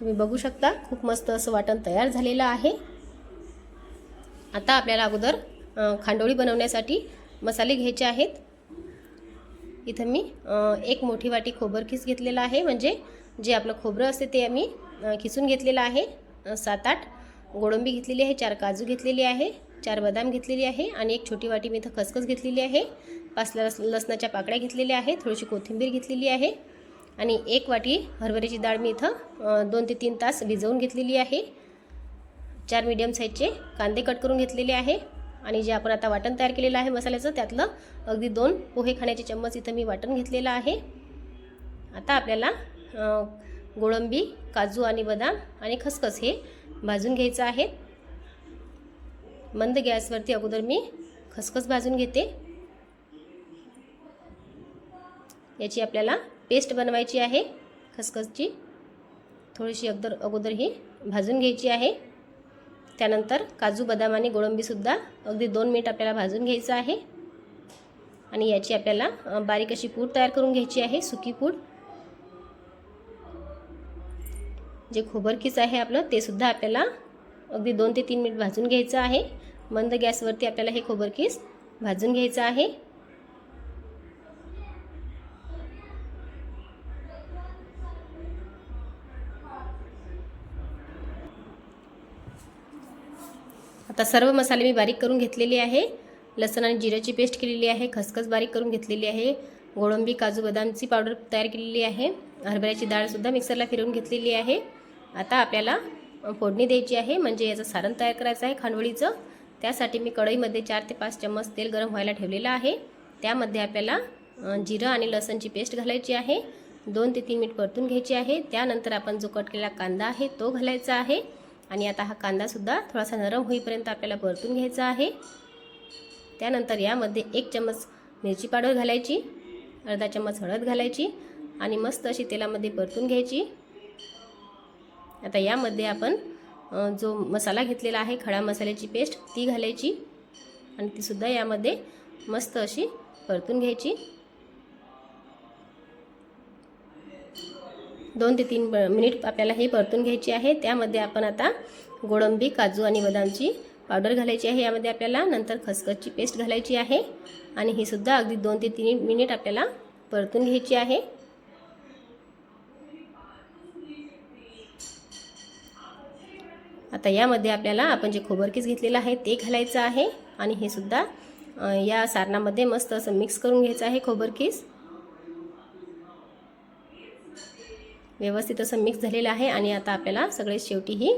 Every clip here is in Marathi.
तुम्ही बघू शकता. खूप मस्त असं वाटण तयार झालेलं आहे. आता आपल्याला अगोदर खांडोळी बनवण्यासाठी मसाले घ्यायचे आहेत. इथं मी एक मोठी वाटी खोबर खिस घेतलेला आहे. म्हणजे जे आपलं खोबरं असते ते आम्ही खिसून घेतलेलं आहे. सात आठ गोडंबी घेतलेली आहे चार काजू घेतलेली आहे चार बदाम घेतलेली आहे आणि एक छोटी वाटी मी इथं खसखस घेतलेली आहे. पाच लस लसणाच्या पाकळ्या घेतलेल्या आहे थोडीशी कोथिंबीर घेतलेली आहे. आणि एक वाटी हरभऱ्याची डाळ मी इथं दोन ते तीन तास भिजवून घेतलेली आहे. चार मीडियम साईजचे कांदे कट करून घेतलेले आहे. आणि जे आपण आता वाटण तयार केलेलं आहे मसाल्याचं त्यातलं अगदी दोन पोहे खाण्याचे चम्मच इथं मी वाटण घेतलेलं आहे. आता आपल्याला गोळंबी काजू आणि बदाम आणि खसखस हे भाजून घ्यायचं आहे. मंद गॅसवरती अगोदर मी खसखस भाजून घेते. याची आपल्याला पेस्ट बनवायची आहे खसखसची. थोडीशी अगोदर अगोदर ही भाजून घ्यायची आहे. त्यानंतर काजू बदाम आणि गोळंबीसुद्धा अगदी दोन मिनिट आपल्याला भाजून घ्यायचं आहे. आणि याची आपल्याला बारीक अशी पूड तयार करून घ्यायची आहे सुकी पूड. जे खोबरकीच आहे आपलं ते सुद्धा आपल्याला अगदी दोन ते तीन मिनिट भाजून घ्यायचं आहे. मंद गॅसवरती आपल्याला हे खोबरकीस भाजून घ्यायचं आहे. आता सर्व मसाले मी बारीक करून घेतलेले आहे. लसण आणि जिऱ्याची पेस्ट केलेली आहे. खसखस बारीक करून घेतलेली आहे. गोळंबी काजू बदामची पावडर तयार केलेली आहे. हरभऱ्याची डाळसुद्धा मिक्सरला फिरवून घेतलेली आहे. आता आपल्याला फोडणी द्यायची आहे. म्हणजे याचं सारण तयार करायचं आहे खांडवळीचं. त्यासाठी मी कढईमध्ये चार ते पाच चम्मच तेल गरम व्हायला ठेवलेलं आहे. त्यामध्ये आपल्याला जिरं आणि लसणची पेस्ट घालायची आहे. दोन ते तीन मिनिट परतून घ्यायची आहे. त्यानंतर आपण जो कट केलेला कांदा आहे तो घालायचा आहे. आणि आता हा कांदासुद्धा थोडासा नरम होईपर्यंत आपल्याला परतून घ्यायचा आहे. त्यानंतर यामध्ये एक चम्मच मिरची पावडर घालायची अर्धा चम्मच हळद घालायची आणि मस्त अशी तेलामध्ये परतून घ्यायची. आता यामध्ये आपण जो मसाला घेतलेला आहे खडा मसाल्याची पेस्ट ती घालायची आणि तीसुद्धा यामध्ये मस्त अशी परतून घ्यायची. दोन ते तीन ब- मिनिट आपल्याला हे परतून घ्यायची आहे. त्यामध्ये आपण आता गोळंबी काजू आणि बदामची पावडर घालायची आहे. यामध्ये आपल्याला नंतर खसखसची पेस्ट घालायची आहे. आणि ही सुद्धा अगदी दोन ते तीन मिनिट आपल्याला परतून घ्यायची आहे. आता यामध्ये आपल्याला आपण जे खोबरकीस घेतलेलं आहे ते घालायचं आहे. आणि हे सुद्धा या सारणामध्ये मस्त असं मिक्स करून घ्यायचं आहे खोबरकीस. व्यवस्थित असं मिक्स झालेलं आहे आणि आता आपल्याला सगळे शेवटी ही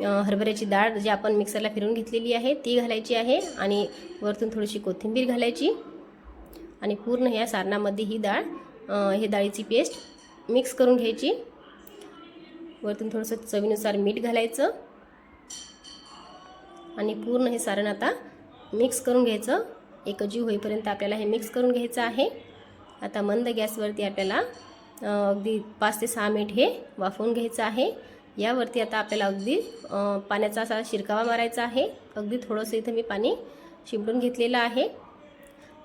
हरभऱ्याची डाळ जी आपण मिक्सरला फिरून घेतलेली आहे ती घालायची आहे आणि वरतून थोडीशी कोथिंबीर घालायची आणि पूर्ण ह्या सारणामध्ये ही डाळ हे डाळीची पेस्ट मिक्स करून घ्यायची. वरतून थोडंसं चवीनुसार मीठ घालायचं आणि पूर्ण हे सारण आता मिक्स करून घ्यायचं. एकजीव होईपर्यंत आपल्याला हे मिक्स करून घ्यायचं आहे. आता मंद गॅसवरती आपल्याला अगदी पाच ते सहा मिनिट हे वाफवून घ्यायचं आहे. यावरती आता आपल्याला अगदी पाण्याचा असा शिरकावा मारायचा आहे. अगदी थोडंसं इथं मी पाणी शिंपडून घेतलेलं आहे.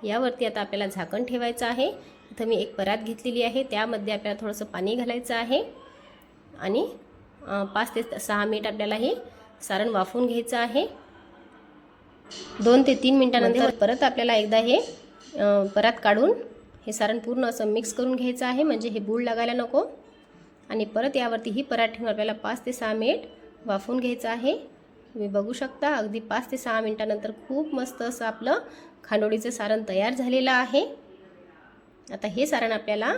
यावरती आता आपल्याला झाकण ठेवायचं आहे. इथं मी एक परात घेतलेली आहे. त्यामध्ये आपल्याला थोडंसं पाणी घालायचं आहे. आणि पाच ते सहा मिनिट आपल्याला हे सारण वाफवून घ्यायचं आहे. दोन ते तीन मिनिटानंतर परत आपल्याला एकदा हे परात काढून हे सारण पूर्ण असं मिक्स करून घ्यायचं आहे. म्हणजे हे बूळ लागायला नको. आणि परत यावरती ही परात ठेवून आपल्याला पाच ते सहा मिनिट वाफवून घ्यायचं आहे. तुम्ही बघू शकता अगदी पाच ते सहा मिनिटानंतर खूप मस्त असं आपलं खांडोळीचं सारण तयार झालेलं आहे. आता हे सारण आपल्याला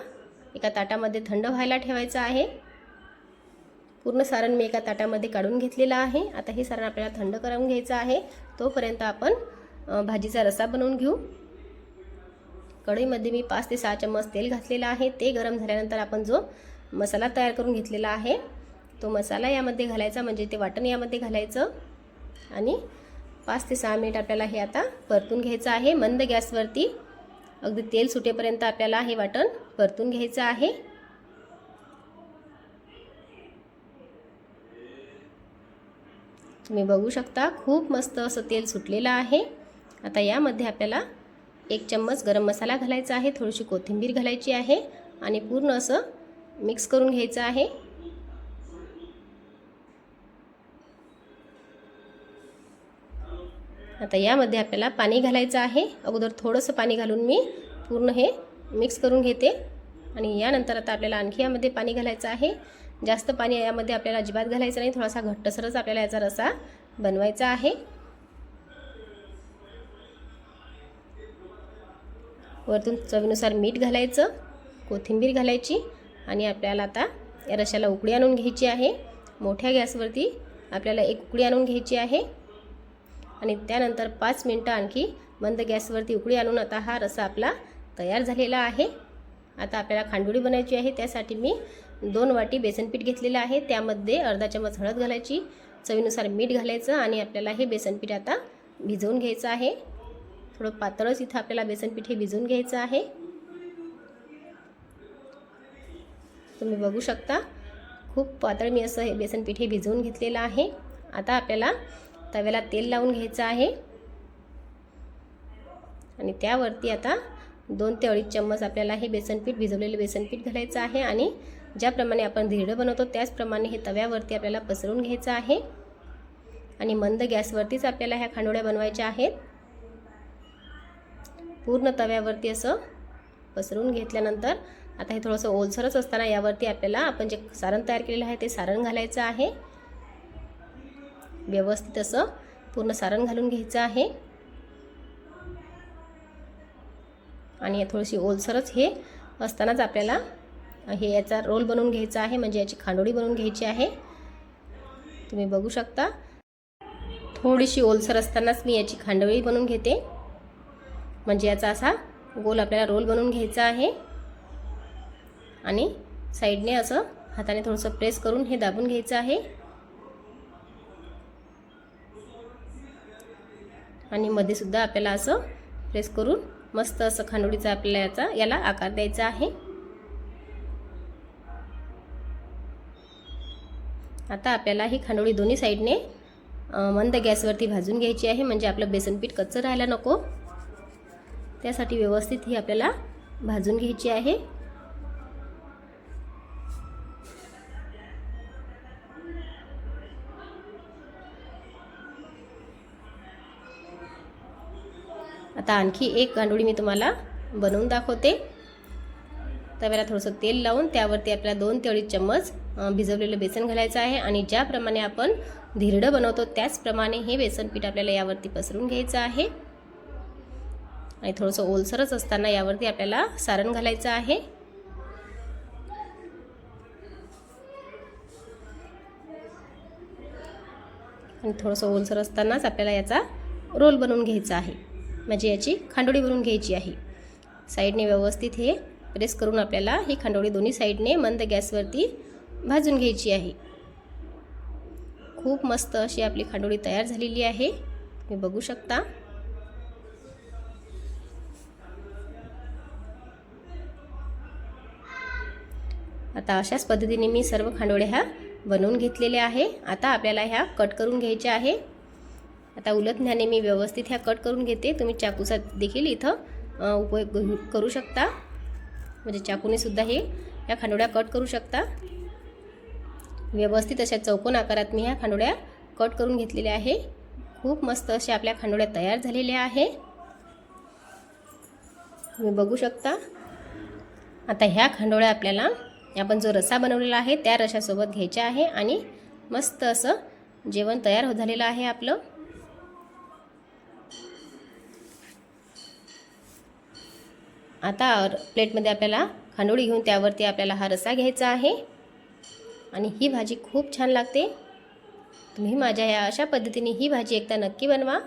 एका ताटामध्ये थंड व्हायला ठेवायचं आहे. पूर्ण सारण मी एका ताटामध्ये काढून घेतलेलं आहे. आता हे सारण आपल्याला थंड करून घ्यायचं आहे. तोपर्यंत आपण भाजीचा रसा बनवून घेऊ. कढईमध्ये मी पाच ते सहा चम्मच तेल घातलेलं आहे. ते गरम झाल्यानंतर आपण जो मसाला तयार करून घेतलेला आहे तो मसाला यामध्ये घालायचा म्हणजे ते वाटण यामध्ये घालायचं. आणि पाच ते सहा मिनिट आपल्याला हे आता परतून घ्यायचं आहे. मंद गॅसवरती अगदी तेल सुटेपर्यंत आपल्याला हे वाटण परतून घ्यायचं आहे. तुम्ही बघू शकता खूप मस्त असं तेल सुटलेलं आहे. आता यामध्ये आपल्याला एक चम्मच गरम मसाला घालायचा आहे थोडीशी कोथिंबीर घालायची आहे आणि पूर्ण असं मिक्स करून घ्यायचं आहे. आता यामध्ये आपल्याला पाणी घालायचं आहे. अगोदर थोडंसं पाणी घालून मी पूर्ण हे मिक्स करून घेते. आणि यानंतर आता आपल्याला आणखी यामध्ये पाणी घालायचं आहे. जास्त पाणी यामध्ये आपल्याला अजिबात घालायचं नाही थोडासा घट्टसरच आपल्याला याचा रसा बनवायचा आहे. वरतून चवीनुसार मीठ घालायचं कोथिंबीर घालायची आणि आपल्याला आता या रशाला उकळी आणून घ्यायची आहे. मोठ्या गॅसवरती आपल्याला एक उकळी आणून घ्यायची आहे. आणि त्यानंतर पाच मिनटं आणखी मंद गॅसवरती उकळी आणून आता हा रसा आपला तयार झालेला आहे. आता आपल्याला खांडोळी बनायची आहे. त्यासाठी मी दोन वाटी बेसनपीठ घेतलेलं आहे. त्यामध्ये अर्धा चमच हळद घालायची चवीनुसार मीठ घालायचं आणि आपल्याला हे बेसनपीठ आता भिजवून घ्यायचं आहे. थोडं पातळच इथं आपल्याला बेसनपीठ हे भिजवून घ्यायचं आहे. तुम्ही बघू शकता खूप पातळ मी असं हे बेसनपीठ हे भिजवून घेतलेलं आहे. आता आपल्याला तव्याला तेल लावून घ्यायचं आहे. आणि त्यावरती आता दोन ते अडीच चम्मच आपल्याला हे बेसनपीठ भिजवलेलं बेसनपीठ घालायचं आहे. आणि ज्याप्रमाणे आपण धिरडं बनवतो त्याचप्रमाणे हे तव्यावरती आपल्याला पसरून घ्यायचं आहे. आणि मंद गॅसवरतीच आपल्याला ह्या खांडोळ्या बनवायच्या आहेत. पूर्ण तव्यावरती असं पसरून घेतल्यानंतर आता हे थोडंसं ओलसरच असताना यावरती आपल्याला आपण जे सारण तयार केलेलं आहे ते सारण घालायचं आहे. व्यवस्थित असं पूर्ण सारण घालून घ्यायचं आहे. आणि थोडीशी ओलसरच हे असतानाच आपल्याला हे याचा रोल बनवून घ्यायचा आहे म्हणजे याची खांडोळी बनवून घ्यायची आहे. तुम्ही बघू शकता. थोडीशी ओलसर असतानाच मी याची खांडोळी बनवून घेते. म्हणजे याचा असा गोल आपल्याला रोल बनवून घ्यायचा आहे. आणि साईडने असं हाताने थोडंसं प्रेस करून हे दाबून घ्यायचं आहे. आणि मध्ये सुद्धा आपल्याला असं प्रेस करून मस्त असं खांडोळीचा आपल्याला याचा याला आकार द्यायचा आहे. आता आपल्याला ही खांडोळी दोन्ही साईडने मंद गॅसवरती भाजून घ्यायची आहे. म्हणजे आपलं बेसनपीठ कच्चं राहायला नको. त्यासाठी व्यवस्थित ही आपल्याला भाजून घ्यायची आहे. आता आणखी एक गांडोळी मी तुम्हाला बनवून दाखवते. तव्याला थोडंसं तेल लावून त्यावरती आपल्याला दोन ते अडीच चम्मच भिजवलेलं बेसन घालायचं आहे आणि ज्याप्रमाणे आपण धिरडं बनवतो त्याचप्रमाणे हे बेसन पीठ आपल्याला यावरती पसरून घ्यायचं आहे. आणि थोडंसं ओलसरच असताना यावरती आपल्याला सारण घालायचं आहे. आणि थोडंसं ओलसर असतानाच आपल्याला याचा रोल बनवून घ्यायचा आहे. म्हणजे याची खांडोळी बनवून घ्यायची आहे. साईडने व्यवस्थित हे प्रेस करून आपल्याला ही खांडोळी दोन्ही साईडने मंद गॅसवरती भाजून घ्यायची आहे. खूप मस्त अशी आपली खांडोळी तयार झालेली आहे. तुम्ही बघू शकता. आता अशाच पद्धतीने मी सर्व खांडोळ्या ह्या बनवून घेतलेल्या आहे. आता आपल्याला ह्या कट करून घ्यायच्या आहे. आता उलटण्याने मी व्यवस्थित ह्या कट करून घेते. तुम्ही चाकूचा देखील इथं उपयोग करू शकता. म्हणजे चाकूने सुद्धा हे ह्या खांडोळ्या कट करू शकता. व्यवस्थित अशा चौकोन आकारात मी ह्या खांडोळ्या कट करून घेतलेल्या आहे. खूप मस्त अशा आपल्या खांडोळ्या तयार झालेल्या आहे. तुम्ही बघू शकता. आता ह्या खांडोळ्या आपल्याला आपण जो रसा बनवलेला आहे त्या रशासोबत घ्यायच्या आहे आणि मस्त असं जेवण तयार हो झालेलं आहे आपलं. आता प्लेटमध्ये आपल्याला खांडोळी घेऊन त्यावरती आपल्याला हा रसा घ्यायचा आहे. आणि ही भाजी खूप छान लागते. तुम्ही माझ्या या अशा पद्धतीने ही भाजी एकदा नक्की बनवा.